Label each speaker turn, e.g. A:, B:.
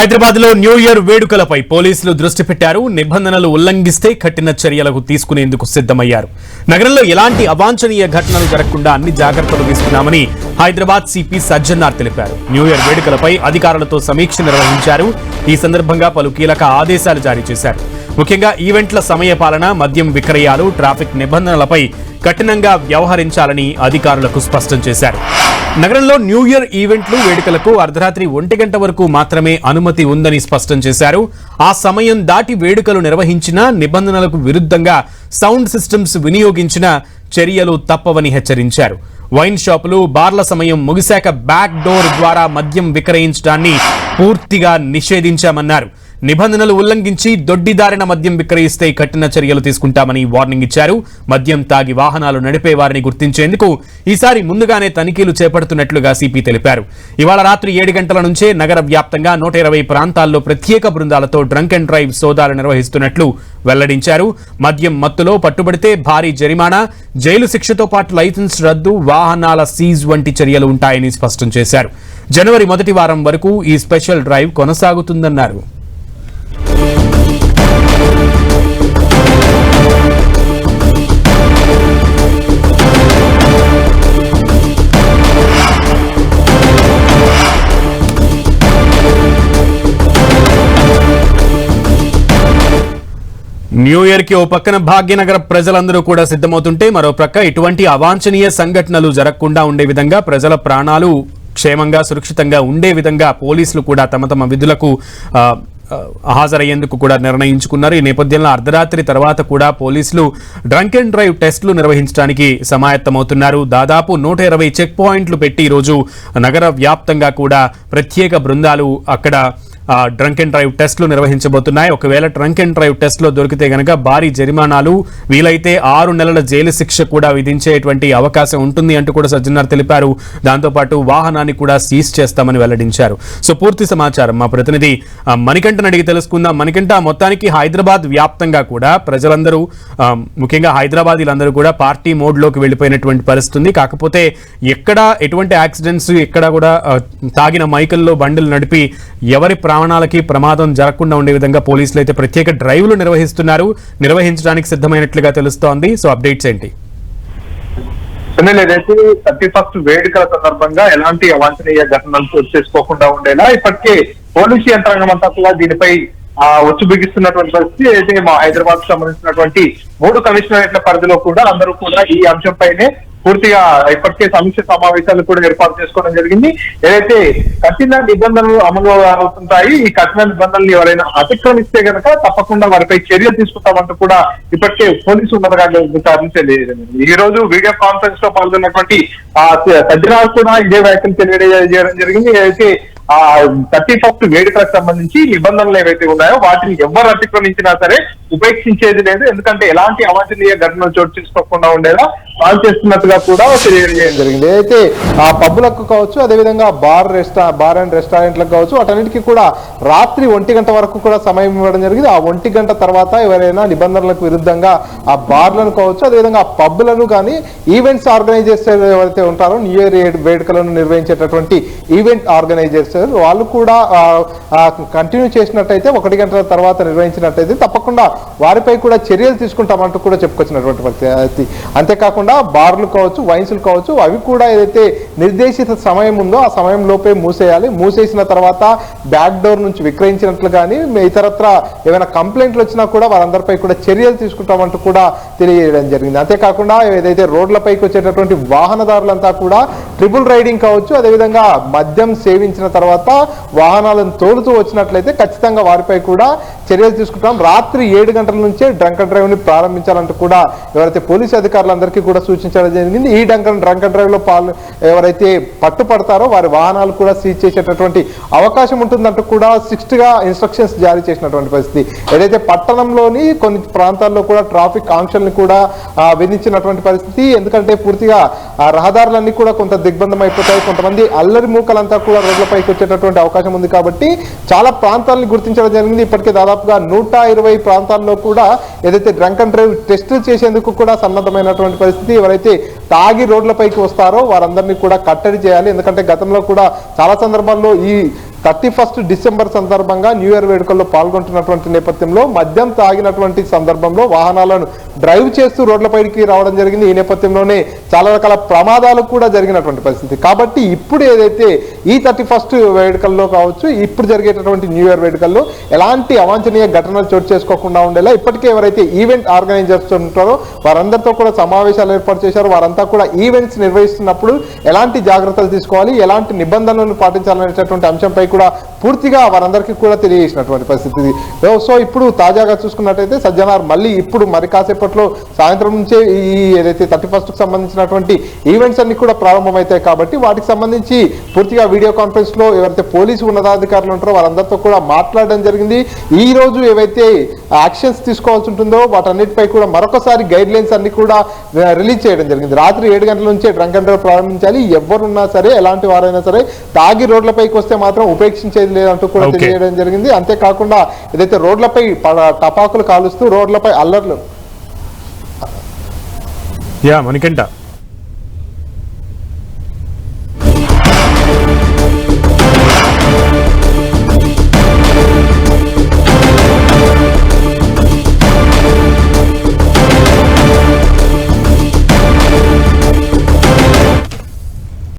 A: హైదరాబాద్లో new year వేడుకలపై పోలీసులు దృష్టి పెట్టారు. నిబంధనలు ఉల్లంఘిస్తే కఠిన చర్యలకు తీసుకునేందుకు సిద్ధమయ్యారు. నగరంలో ఎలాంటి అవాంఛనీయ ఘటనలు జరగకుండా అన్ని జాగ్రత్తలు తీసుకున్నామని హైదరాబాద్ సిపి సజ్జన్నార్ తెలిపారు. న్యూ ఇయర్ వేడుకలపై అధికారులతో సమీక్ష నిర్వహించారు. ఈ సందర్భంగా పలు కీలక ఆదేశాలు జారీ చేశారు. ముఖ్యంగా ఈవెంట్ల సమయ పాలన మద్యం విక్రయాలు ట్రాఫిక్ నిబంధనలపై కఠినంగా వ్యవహరించాలని అధికారులకు స్పష్టం చేశారు. నగరంలో న్యూ ఇయర్ ఈవెంట్లు వేడుకలకు అర్ధరాత్రి ఒంటి గంట వరకు మాత్రమే అనుమతి ఉందని స్పష్టం చేశారు. ఆ సమయం దాటి వేడుకలు నిర్వహించిన నిబంధనలకు విరుద్ధంగా సౌండ్ సిస్టమ్స్ వినియోగించిన చర్యలు తప్పవని హెచ్చరించారు. వైన్ షాపులు బార్ల సమయం ముగిశాక బ్యాక్ డోర్ ద్వారా మద్యం విక్రయించడాన్ని పూర్తిగా నిషేధించామన్నారు. నిబంధనలు ఉల్లంఘించి దొడ్డిదారిన మద్యం విక్రయిస్తే కఠిన చర్యలు తీసుకుంటామని వార్నింగ్ ఇచ్చారు. మద్యం తాగి వాహనాలు నడిపే వారిని గుర్తించేందుకు ఈసారి ముందుగానే తనిఖీలు చేపడుతున్నట్లుగా సిపి తెలిపారు. ఇవాళ రాత్రి ఏడు గంటల నుంచే నగర వ్యాప్తంగా నూట ఇరవై ప్రాంతాల్లో ప్రత్యేక బృందాలతో డ్రంక్ అండ్ డ్రైవ్ సోదాలు నిర్వహిస్తున్నట్లు వెల్లడించారు. మద్యం మత్తులో పట్టుబడితే భారీ జరిమానా జైలు శిక్షతో పాటు లైసెన్స్ రద్దు వాహనాల సీజ్ వంటి చర్యలు ఉంటాయని స్పష్టం చేశారు. జనవరి మొదటి వారం వరకు ఈ స్పెషల్ డ్రైవ్ కొనసాగుతుందన్నారు. న్యూ ఇయర్కి ఓ పక్కన భాగ్యనగర ప్రజలందరూ కూడా సిద్ధమవుతుంటే మరో ప్రక్క ఇటువంటి అవాంఛనీయ సంఘటనలు జరగకుండా ఉండే విధంగా ప్రజల ప్రాణాలు క్షేమంగా సురక్షితంగా ఉండే విధంగా పోలీసులు కూడా తమ తమ విధులకు హాజరయ్యేందుకు కూడా నిర్ణయించుకున్నారు. ఈ నేపథ్యంలో అర్ధరాత్రి తర్వాత కూడా పోలీసులు డ్రంక్ అండ్ డ్రైవ్ టెస్టులు నిర్వహించడానికి సమాయత్తమవుతున్నారు. దాదాపు నూట ఇరవై చెక్ పాయింట్లు పెట్టి ఈరోజు నగర వ్యాప్తంగా కూడా ప్రత్యేక బృందాలు అక్కడ డ్రంక్ అండ్ డ్రైవ్ టెస్టులు నిర్వహించబోతున్నాయి. ఒకవేళ డ్రంక్ అండ్ డ్రైవ్ టెస్ట్లో దొరికితే గనక భారీ జరిమానాలు వీలైతే ఆరు నెలల జైలు శిక్ష కూడా విధించేటువంటి అవకాశం ఉంటుంది అంటూ కూడా సజ్జనార్ తెలిపారు. దాంతోపాటు వాహనాన్ని కూడా సీజ్ చేస్తామని వెల్లడించారు. సో పూర్తి సమాచారం మా ప్రతినిధి మణికంఠను అడిగి తెలుసుకుందాం. మణికంఠ మొత్తానికి హైదరాబాద్ వ్యాప్తంగా కూడా ప్రజలందరూ ముఖ్యంగా ముఖ్యంగా హైదరాబాదీలందరూ కూడా పార్టీ మోడ్లోకి వెళ్ళిపోయినటువంటి పరిస్థితి కాకపోతే ఎక్కడ ఎటువంటి యాక్సిడెంట్స్ ఎక్కడ కూడా తాగిన మైకల్లో బండులు నడిపి ఎవరి ప్రాణాలకి ప్రమాదం జరగకుండా ఉండే విధంగా పోలీసులు అయితే ప్రత్యేక డ్రైవ్లు నిర్వహిస్తున్నారు. నిర్వహించడానికి సిద్ధమైనట్లుగా తెలుస్తోంది. సో అప్డేట్స్ ఏంటి?
B: సునీల్ ఏదైతే థర్టీ ఫస్ట్ వేడుకల సందర్భంగా ఎలాంటి అవాంఛనీయ ఘటనలు చోటు చేసుకోకుండా ఉండేలా ఇప్పటికే పోలీసు యంత్రాంగం అంతా కూడా దీనిపై ఆ వచ్చి బిగిస్తున్నటువంటి పరిస్థితి. అయితే మా హైదరాబాద్ సంబంధించినటువంటి మూడు కమిషనరేట్ల పరిధిలో కూడా అందరూ కూడా ఈ అంశంపైనే పూర్తిగా ఇప్పటికే సమీక్ష సమావేశాలు కూడా ఏర్పాటు చేసుకోవడం జరిగింది. ఏదైతే కఠిన నిబంధనలు అమలు అవుతుంటాయి ఈ కఠిన నిబంధనలు ఎవరైనా అతిక్రమిస్తే కనుక తప్పకుండా వారిపై చర్యలు తీసుకుంటామంటూ కూడా ఇప్పటికే పోలీసు ఉన్నతాధికారులు ఈ రోజు వీడియో కాన్ఫరెన్స్లో పాల్గొన్నటువంటి ఆ సజ్జనాలు కూడా ఇదే వ్యాఖ్యలు తెలియజేయడం జరిగింది. ఏదైతే ఆ థర్టీ ఫస్ట్ వేడుకలకు సంబంధించి నిబంధనలు ఏవైతే ఉన్నాయో వాటిని ఎవరు అతిక్రమించినా సరే ఉపేక్షించేది లేదు. ఎందుకంటే ఎలాంటి అవాంఛనీయ ఘటనలు చోటు చేసుకోకుండా ఉండేలా ప్లాన్ చేస్తున్నట్టుగా కూడా తెలియజేయడం జరిగింది.
C: అయితే ఆ పబ్బులకు కావచ్చు అదేవిధంగా బార్ రెస్టా బార్ అండ్ రెస్టారెంట్లకు కావచ్చు వాటన్నిటికీ కూడా రాత్రి ఒంటి గంట వరకు కూడా సమయం ఇవ్వడం జరిగింది. ఆ ఒంటి గంట తర్వాత ఎవరైనా నిబంధనలకు విరుద్ధంగా ఆ బార్లను కావచ్చు అదేవిధంగా ఆ పబ్బులను కానీ ఈవెంట్స్ ఆర్గనైజర్స్ ఎవరైతే ఉంటారో న్యూ ఇయర్ వేడుకలను నిర్వహించేటటువంటి ఈవెంట్ ఆర్గనైజర్స్ వాళ్ళు కూడా కంటిన్యూ చేసినట్టయితే ఒకటి గంటల తర్వాత నిర్వహించినట్టయితే తప్పకుండా వారిపై కూడా చర్యలు తీసుకుంటామంటూ కూడా చెప్పుకొచ్చినటువంటి పరిస్థితి. అంతేకాకుండా బార్లు కావచ్చు వైన్స్లు కావచ్చు అవి కూడా ఏదైతే నిర్దేశిత సమయం ఉందో ఆ సమయం లోపే మూసేయాలి. మూసేసిన తర్వాత బ్యాక్ డోర్ నుంచి విక్రయించినట్లు కానీ ఇతరత్ర ఏమైనా కంప్లైంట్లు వచ్చినా కూడా వారందరిపై కూడా చర్యలు తీసుకుంటామంటూ కూడా తెలియజేయడం జరిగింది. అంతేకాకుండా ఏదైతే రోడ్లపైకి వచ్చేటటువంటి వాహనదారులంతా కూడా ట్రిపుల్ రైడింగ్ కావచ్చు అదేవిధంగా మద్యం సేవించిన తర్వాత వాహనాలను తోలుతూ వచ్చినట్లయితే ఖచ్చితంగా వారిపై కూడా చర్యలు తీసుకుంటాం. రాత్రి ఏడు గంటల నుంచే డ్రంక్ డ్రైవ్ని డ్రైవ్ని ప్రారంభించాలంటూ కూడా ఎవరైతే పోలీసు అధికారులందరికీ కూడా సూచించడం జరిగింది. ఈ డంకన్ డ్రంక్ డ్రైవ్లో డ్రైవ్లో పాలు ఎవరైతే పట్టుపడతారో వారి వాహనాలు కూడా సీజ్ చేసేటటువంటి అవకాశం ఉంటుందంటూ కూడా సిక్స్ట్గా ఇన్స్ట్రక్షన్స్ జారీ చేసినటువంటి పరిస్థితి. ఏదైతే పట్టణంలోని కొన్ని ప్రాంతాల్లో కూడా ట్రాఫిక్ ఆంక్షల్ని కూడా విధించినటువంటి పరిస్థితి. ఎందుకంటే పూర్తిగా రహదారులన్నీ కూడా కొంత దిగ్బంధం అయిపోతాయి. కొంతమంది అల్లరి మూకలంతా కూడా రోడ్లపైకి వచ్చేటటువంటి అవకాశం ఉంది కాబట్టి చాలా ప్రాంతాలను గుర్తించడం జరిగింది. ఇప్పటికే దాదాపుగా నూట ఇరవై ప్రాంతాల్లో కూడా ఏదైతే డ్రంక్ అండ్ డ్రైవ్ టెస్టులు చేసేందుకు కూడా సన్నద్ధమైనటువంటి పరిస్థితి ఎవరైతే తాగి రోడ్లపైకి వస్తారో వారందరినీ కూడా కట్టడి చేయాలి. ఎందుకంటే గతంలో కూడా చాలా సందర్భాల్లో ఈ థర్టీ ఫస్ట్ డిసెంబర్ సందర్భంగా న్యూ ఇయర్ వేడుకల్లో పాల్గొంటున్నటువంటి నేపథ్యంలో మద్యం తాగినటువంటి సందర్భంలో వాహనాలను డ్రైవ్ చేస్తూ రోడ్లపైకి రావడం జరిగింది. ఈ నేపథ్యంలోనే చాలా రకాల ప్రమాదాలు కూడా జరిగినటువంటి పరిస్థితి. కాబట్టి ఇప్పుడు ఏదైతే ఈ థర్టీ ఫస్ట్ వేడుకల్లో కావచ్చు ఇప్పుడు జరిగేటటువంటి న్యూ ఇయర్ వేడుకల్లో ఎలాంటి అవాంఛనీయ ఘటనలు చోటు చేసుకోకుండా ఉండేలా ఇప్పటికే ఎవరైతే ఈవెంట్ ఆర్గనైజర్స్ ఉంటారో వారందరితో కూడా సమావేశాలు ఏర్పాటు చేశారు. వారంతా కూడా ఈవెంట్స్ నిర్వహిస్తున్నప్పుడు ఎలాంటి జాగ్రత్తలు తీసుకోవాలి ఎలాంటి నిబంధనలను పాటించాలనేటటువంటి అంశంపై కూడా పూర్తిగా వారందరికీ కూడా తెలియజేసినటువంటి పరిస్థితి సో ఇప్పుడు తాజాగా చూసుకున్నట్టయితే సజ్జనార్ మళ్ళీ ఇప్పుడు మరి కాసేపట్లో సాయంత్రం నుంచే ఈ ఏదైతే థర్టీ ఫస్ట్కి సంబంధించినటువంటి ఈవెంట్స్ అన్ని కూడా ప్రారంభమవుతాయి కాబట్టి వాటికి సంబంధించి పూర్తిగా వీడియో కాన్ఫరెన్స్లో ఎవరైతే పోలీసు ఉన్నతాధికారులు ఉంటారో వారందరితో కూడా మాట్లాడడం జరిగింది. ఈ రోజు ఏవైతే యాక్షన్స్ తీసుకోవాల్సి ఉంటుందో వాటన్నిటిపై కూడా మరొకసారి గైడ్ లైన్స్ అన్ని కూడా రిలీజ్ చేయడం జరిగింది. రాత్రి ఏడు గంటల నుంచే డ్రంక్ అండ్ డ్రైవ్ ప్రారంభించాలి. ఎవరున్నా సరే ఎలాంటి వారైనా సరే తాగి రోడ్లపైకి వస్తే మాత్రం ఉపేక్షించేది లేదంటూ కూడా. తెలియజేయడం జరిగింది. అంతేకాకుండా ఏదైతే రోడ్లపై టపాకులు కాలుస్తూ రోడ్లపై అల్లర్లు.
A: యా మణికంఠ.